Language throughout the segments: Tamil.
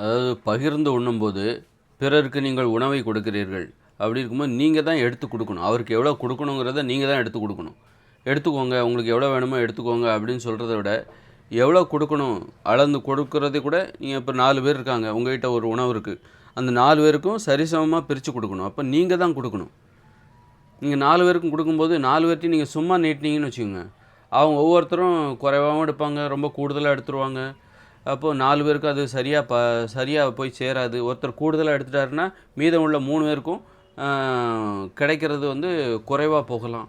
அதாவது பகிர்ந்து உண்ணும்போது பிறருக்கு நீங்கள் உணவை கொடுக்கிறீர்கள். அப்படி இருக்கும்போது நீங்கள் தான் எடுத்து கொடுக்கணும். அவருக்கு எவ்வளோ கொடுக்கணுங்கிறத நீங்கள் தான் எடுத்து கொடுக்கணும். எடுத்துக்கோங்க உங்களுக்கு எவ்வளோ வேணுமோ எடுத்துக்கோங்க அப்படின்னு சொல்கிறத விட எவ்வளோ கொடுக்கணும் அளந்து கொடுக்கறதை கூட நீங்கள் இப்போ நாலு பேர் இருக்காங்க. உங்கள்கிட்ட ஒரு உணவு இருக்குது அந்த நாலு பேருக்கும் சரிசமமாக பிரித்து கொடுக்கணும். அப்போ நீங்கள் தான் கொடுக்கணும். நீங்கள் நாலு பேருக்கும் கொடுக்கும்போது நாலு பேர்த்தையும் நீங்கள் சும்மா நீட்டினீங்கன்னு வச்சுக்கோங்க. அவங்க ஒவ்வொருத்தரும் குறைவாகவும் எடுப்பாங்க ரொம்ப கூடுதலாக எடுத்துருவாங்க. அப்போது நாலு பேருக்கு அது சரியாக ப சரியாக போய் சேராது. ஒருத்தர் கூடுதலாக எடுத்துட்டாருன்னா மீதம் உள்ள மூணு பேருக்கும் கிடைக்கிறது வந்து குறைவாக போகலாம்.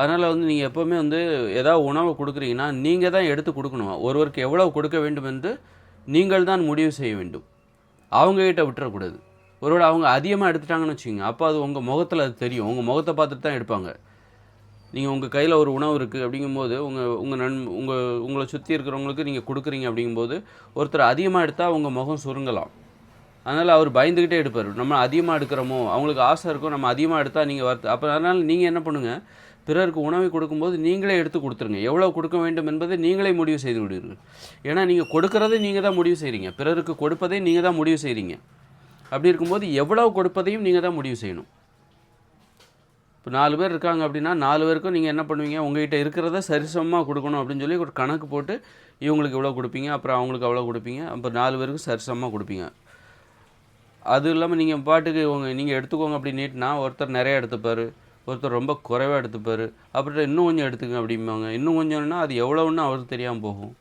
அதனால் வந்து நீங்கள் எப்போவுமே வந்து ஏதாவது உணவை கொடுக்குறீங்கன்னா நீங்கள் தான் எடுத்து கொடுக்கணும். ஒருவருக்கு எவ்வளோ கொடுக்க வேண்டும் என்று நீங்கள் தான் முடிவு செய்ய வேண்டும். அவங்ககிட்ட விட்டுறக்கூடாது. ஒருவேளை அவங்க அதிகமாக எடுத்துட்டாங்கன்னு வச்சுக்கோங்க. அப்போ அது உங்கள் முகத்தில் அது தெரியும். உங்கள் முகத்தை பார்த்துட்டு தான் எடுப்பாங்க. நீங்கள் உங்கள் கையில் ஒரு உணவு இருக்குது அப்படிங்கும்போது உங்கள் உங்கள் நன் உங்கள் உங்களை சுற்றி இருக்கிறவங்களுக்கு நீங்கள் கொடுக்குறீங்க அப்படிங்கும்போது ஒருத்தர் அதிகமாக எடுத்தால் உங்கள் முகம் சுருங்கலாம். அதனால் அவர் பயந்துக்கிட்டே எடுப்பார். நம்ம அதிகமாக எடுக்கிறோமோ அவங்களுக்கு ஆசை இருக்கும் நம்ம அதிகமாக எடுத்தால் நீங்கள் வர்த்து அப்போ அதனால் நீங்கள் என்ன பண்ணுங்கள் பிறருக்கு உணவை கொடுக்கும்போது நீங்களே எடுத்து கொடுத்துருங்க. எவ்வளோ கொடுக்க வேண்டும் என்பதை நீங்களே முடிவு செய்து விடுவீர்கள். ஏன்னா நீங்கள் கொடுக்கறதை நீங்கள் தான் முடிவு செய்கிறீங்க பிறருக்கு கொடுப்பதை நீங்கள் தான் முடிவு செய்கிறீங்க அப்படி இருக்கும்போது எவ்வளோ கொடுப்பதையும் நீங்கள் தான் முடிவு செய்யணும். இப்போ நாலு பேர் இருக்காங்க அப்படின்னா நாலு பேருக்கும் நீங்கள் என்ன பண்ணுவீங்க? உங்கள்கிட்ட இருக்கிறத சரிசமமாக கொடுக்கணும் அப்படின்னு சொல்லி ஒரு கணக்கு போட்டு இவங்களுக்கு இவ்வளோ கொடுப்பீங்க? அப்புறம் அவங்களுக்கு அவ்வளோ கொடுப்பீங்க? அப்புறம் நாலு பேருக்கு சரிசமமாக கொடுப்பீங்க. அது இல்லாமல் நீங்கள் பாட்டுக்கு உங்க நீங்கள் எடுத்துக்கோங்க அப்படி ஒருத்தர் நிறைய எடுத்துப்பார். ஒருத்தர் ரொம்ப குறைவாக எடுத்துப்பார். அப்புறம் இன்னும் கொஞ்சம் எடுத்துக்கங்க அப்படிம்பாங்க. இன்னும் கொஞ்சம்னா அது எவ்வளோன்னு அவருக்கு தெரியாமல் போகும்.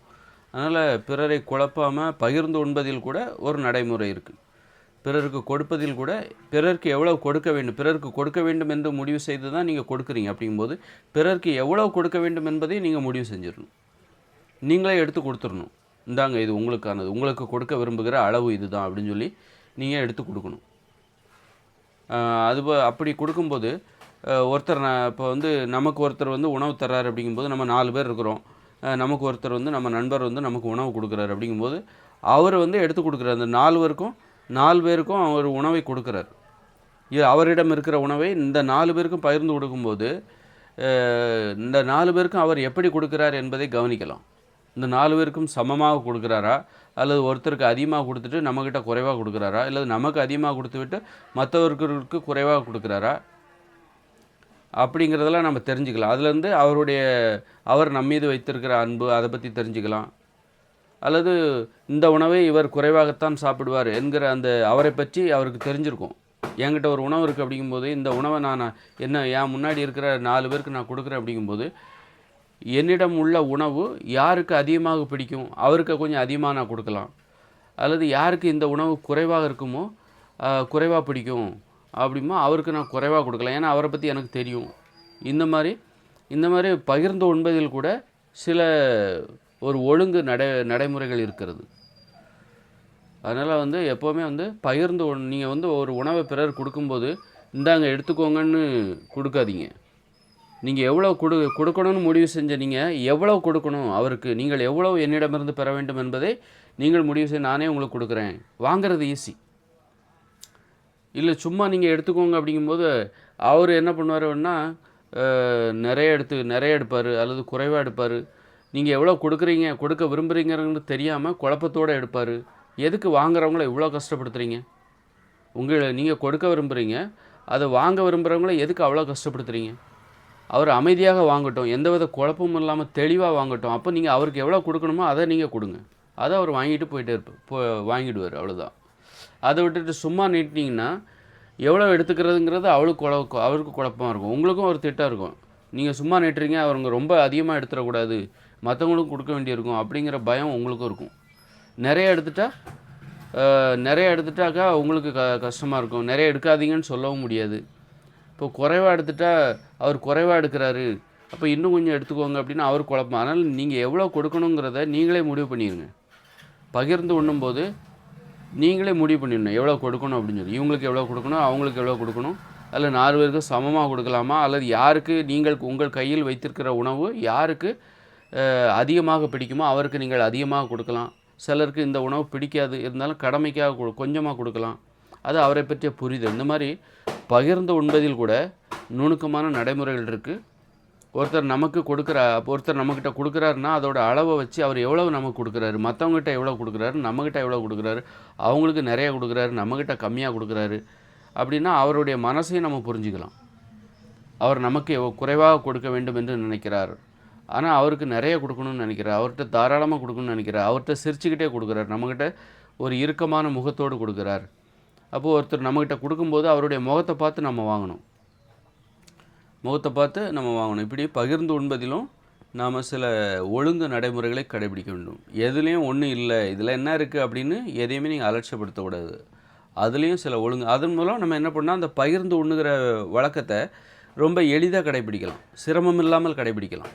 அதனால் பிறரை குழப்பாமல் பகிர்ந்து உண்பதில் கூட ஒரு நடைமுறை இருக்குது பிறருக்கு கொடுப்பதில் கூட பிறருக்கு எவ்வளவு கொடுக்க வேண்டும் பிறருக்கு கொடுக்க வேண்டும் என்று முடிவு செய்து தான் நீங்கள் கொடுக்குறீங்க அப்படிங்கும்போது பிறருக்கு எவ்வளவு கொடுக்க வேண்டும் என்பதை நீங்கள் முடிவு செஞ்சிடணும். நீங்களே எடுத்து கொடுத்துடணும். இந்தாங்க இது உங்களுக்கானது. உங்களுக்கு கொடுக்க விரும்புகிற அளவு இதுதான் அப்படின்னு சொல்லி நீங்கள் எடுத்து கொடுக்கணும். அது போ- அப்படி கொடுக்கும்போது ஒருத்தர் நான் இப்போ வந்து நமக்கு ஒருத்தர் வந்து உணவு தர்றாரு அப்படிங்கும்போது நம்ம நாலு பேர் இருக்கிறோம். நமக்கு ஒருத்தர் வந்து நம்ம நண்பர் வந்து நமக்கு உணவு கொடுக்குறாரு அப்படிங்கும்போது அவர் வந்து எடுத்து கொடுக்குறாரு. அந்த நாலு பேருக்கும் நாலு பேருக்கும் அவர் உணவை கொடுக்குறாரு. இது அவரிடம் இருக்கிற உணவை இந்த நாலு பேருக்கும் பகிர்ந்து கொடுக்கும்போது இந்த நாலு பேருக்கும் அவர் எப்படி கொடுக்குறார் என்பதை கவனிக்கலாம். இந்த நாலு பேருக்கும் சமமாக கொடுக்குறாரா? அல்லது ஒருத்தருக்கு அதிகமாக கொடுத்துட்டு நம்மக்கிட்ட குறைவாக கொடுக்குறாரா? அல்லது நமக்கு அதிகமாக கொடுத்துவிட்டு மற்றவர்களுக்கு குறைவாக கொடுக்குறாரா? அப்படிங்கிறதெல்லாம் நம்ம தெரிஞ்சுக்கலாம். அதுலேருந்து அவருடைய அவர் நம்ம மீது வைத்திருக்கிற அன்பு அதை பற்றி தெரிஞ்சுக்கலாம். அல்லது இந்த உணவை இவர் குறைவாகத்தான் சாப்பிடுவார் என்கிற அந்த அவரை பற்றி அவருக்கு தெரிஞ்சிருக்கும். என்கிட்ட ஒரு உணவு இருக்குது அப்படிங்கும்போது இந்த உணவை நான் என்ன என் முன்னாடி இருக்கிற நாலு பேருக்கு நான் கொடுக்குறேன் அப்படிங்கும்போது என்னிடம் உள்ள உணவு யாருக்கு அதிகமாக பிடிக்கும்? அவருக்கு கொஞ்சம் அதிகமாக நான் கொடுக்கலாம். அல்லது யாருக்கு இந்த உணவு குறைவாக இருக்குமோ குறைவாக பிடிக்கும் அப்படிமோ அவருக்கு நான் குறைவாக கொடுக்கலாம். ஏன்னா அவரை பற்றி எனக்கு தெரியும். இந்த மாதிரி இந்த மாதிரி பகிர்ந்து உண்பதில் கூட சில ஒரு ஒழுங்கு நடை நடைமுறைகள் இருக்கிறது. அதனால் வந்து எப்போவுமே வந்து பகிர்ந்து நீங்கள் வந்து ஒரு உணவை பிறர் கொடுக்கும்போது இந்தாங்க எடுத்துக்கோங்கன்னு கொடுக்காதீங்க. நீங்கள் எவ்வளோ கொடு கொடுக்கணும்னு முடிவு செஞ்ச நீங்கள் எவ்வளோ கொடுக்கணும்? அவருக்கு நீங்கள் எவ்வளோ என்னிடமிருந்து பெற வேண்டும் என்பதை நீங்கள் முடிவு செய்ய நானே உங்களுக்கு கொடுக்குறேன். வாங்குறது ஈஸி இல்லை சும்மா நீங்கள் எடுத்துக்கோங்க அப்படிங்கும்போது அவர் என்ன பண்ணுவாருன்னா நிறைய எடுத்து நிறைய எடுப்பார் அல்லது குறைவாக எடுப்பார். நீங்கள் எவ்வளோ கொடுக்குறீங்க கொடுக்க விரும்புகிறீங்கிறது தெரியாமல் குழப்பத்தோடு எடுப்பார். எதுக்கு வாங்குறவங்கள இவ்வளோ கஷ்டப்படுத்துறீங்க? உங்களை நீங்கள் கொடுக்க விரும்புகிறீங்க அதை வாங்க விரும்புகிறவங்கள எதுக்கு அவ்வளோ கஷ்டப்படுத்துறீங்க? அவர் அமைதியாக வாங்கட்டும் எந்தவித குழப்பமும் இல்லாமல் தெளிவாக வாங்கட்டும். அப்போ நீங்கள் அவருக்கு எவ்வளோ கொடுக்கணுமோ அதை நீங்கள் கொடுங்க. அதை அவர் வாங்கிட்டு போயிட்டே இருப்பார் போ வாங்கிடுவார் அவ்வளோதான் அதை விட்டுட்டு சும்மா நீட்டினீங்கன்னா எவ்வளோ எடுத்துக்கிறதுங்கிறது அவளுக்கு குழ அவருக்கு குழப்பமாக இருக்கும். உங்களுக்கும் ஒரு திட்டம் இருக்கும். நீங்கள் சும்மா நீட்டுறீங்க அவருங்க ரொம்ப அதிகமாக எடுத்துடக்கூடாது. மற்றவங்களுக்கும் கொடுக்க வேண்டியிருக்கும் அப்படிங்கிற பயம் உங்களுக்கும் இருக்கும். நிறைய எடுத்துட்டா நிறைய எடுத்துட்டாக்கா உங்களுக்கு க கஷ்டமாக இருக்கும். நிறைய எடுக்காதீங்கன்னு சொல்லவும் முடியாது. இப்போ குறைவாக எடுத்துட்டா அவர் குறைவாக எடுக்கிறாரு. அப்போ இன்னும் கொஞ்சம் எடுத்துக்கோங்க அப்படின்னு அவர் குழப்பம். அதனால் நீங்கள் எவ்வளோ கொடுக்கணுங்கிறத நீங்களே முடிவு பண்ணிடுங்க பகிர்ந்து உண்ணும்போது நீங்களே முடிவு பண்ணிடணும். எவ்வளோ கொடுக்கணும் அப்படின்னு சொல்லி. இவங்களுக்கு எவ்வளோ கொடுக்கணும் அவங்களுக்கு எவ்வளோ கொடுக்கணும் அதில் நாலு பேருக்கு சமமாக கொடுக்கலாமா? அல்லது யாருக்கு நீங்கள் உங்கள் கையில் வைத்திருக்கிற உணவு யாருக்கு அதிகமாக பிடிக்குமோ அவருக்கு நீங்கள் அதிகமாக கொடுக்கலாம். சிலருக்கு இந்த உணவு பிடிக்காது இருந்தாலும் கடமைக்காக கொடு கொஞ்சமாக கொடுக்கலாம். அது அவரை பற்றிய புரிதல். இந்த மாதிரி பகிர்ந்து உண்பதில் கூட நுணுக்கமான நடைமுறைகள் இருக்குது ஒருத்தர் நமக்கு கொடுக்குறா ஒருத்தர் நம்மக்கிட்ட கொடுக்குறாருன்னா அதோட அளவை வச்சு அவர் எவ்வளவு நமக்கு கொடுக்குறாரு மற்றவங்ககிட்ட எவ்வளோ கொடுக்குறாரு நம்மக்கிட்ட எவ்வளோ கொடுக்குறாரு அவங்களுக்கு நிறைய கொடுக்குறாரு நம்மக்கிட்ட கம்மியாக கொடுக்குறாரு அப்படின்னா அவருடைய மனசையும் நம்ம புரிஞ்சுக்கலாம். அவர் நமக்கு குறைவாக கொடுக்க வேண்டும் என்று நினைக்கிறார். ஆனால் அவருக்கு நிறைய கொடுக்கணும்னு நினைக்கிறார். அவர்கிட்ட தாராளமாக கொடுக்கணும்னு நினைக்கிறார். அவர்கிட்ட சிரிச்சுக்கிட்டே கொடுக்குறார். நம்மக்கிட்ட ஒரு இறுக்கமான முகத்தோடு கொடுக்குறார். அப்போது ஒருத்தர் நம்மக்கிட்ட கொடுக்கும்போது அவருடைய முகத்தை பார்த்து நம்ம வாங்கணும். முகத்தை பார்த்து நம்ம வாங்கணும். இப்படி பகிர்ந்து உண்பதிலும் நாம் சில ஒழுங்கு நடைமுறைகளை கடைபிடிக்க வேண்டும். எதுலேயும் ஒன்றும் இல்லை. இதில் என்ன இருக்குது அப்படின்னு எதையுமே நீங்கள் அலட்சியப்படுத்தக்கூடாது. அதுலேயும் சில ஒழுங்கு. அதன் மூலம் நம்ம என்ன பண்ணால் அந்த பகிர்ந்து உண்ணுகிற வழக்கத்தை ரொம்ப எளிதாக கடைபிடிக்கலாம். சிரமம் இல்லாமல் கடைபிடிக்கலாம்.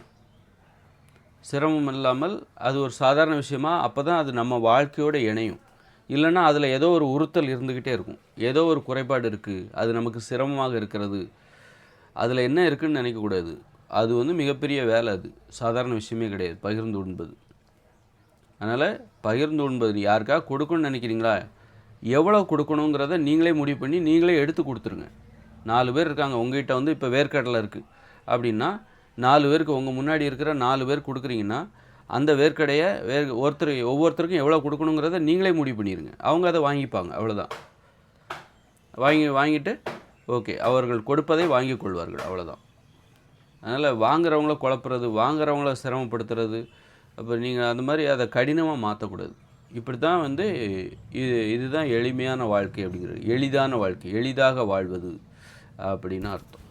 சிரமம் இல்லாமல் அது ஒரு சாதாரண விஷயமா அப்போ தான் அது நம்ம வாழ்க்கையோடு இணையும். இல்லைன்னா அதில் ஏதோ ஒரு உறுத்தல் இருந்துக்கிட்டே இருக்கும். ஏதோ ஒரு குறைபாடு இருக்குது அது நமக்கு சிரமமாக இருக்கிறது. அதில் என்ன இருக்குன்னு நினைக்கக்கூடாது அது வந்து மிகப்பெரிய வேலை அது. சாதாரண விஷயமே கிடையாது பகிர்ந்து உண்பது. அதனால் பகிர்ந்து உண்பது. யாருக்காக கொடுக்கணும்னு நினைக்கிறீங்களா? எவ்வளோ கொடுக்கணுங்கிறத நீங்களே முடிவு பண்ணி நீங்களே எடுத்து கொடுத்துருங்க. நாலு பேர் இருக்காங்க உங்ககிட்ட வந்து இப்போ வேர்க்கடலை இருக்குது அப்படின்னா நாலு பேருக்கு உங்கள் முன்னாடி இருக்கிற நாலு பேர் கொடுக்குறீங்கன்னா அந்த வேர்க்கடையை வேர் ஒருத்தர் ஒவ்வொருத்தருக்கும் எவ்வளோ கொடுக்கணுங்கிறத நீங்களே முடிவு பண்ணிடுங்க அவங்க அதை வாங்கிப்பாங்க அவ்வளோதான் வாங்கி வாங்கிட்டு ஓகே அவர்கள் கொடுப்பதை வாங்கி கொள்வார்கள் அவ்வளோதான் அதனால் வாங்குறவங்கள குழப்புறது வாங்குறவங்கள சிரமப்படுத்துறது அப்போ நீங்கள் அந்த மாதிரி அதை கடினமாக மாற்றக்கூடாது இப்படி தான் வந்து இது இதுதான் எளிமையான வாழ்க்கை அப்படிங்கிறது எளிதான வாழ்க்கை எளிதாக வாழ்வது அப்படின்னு அர்த்தம்.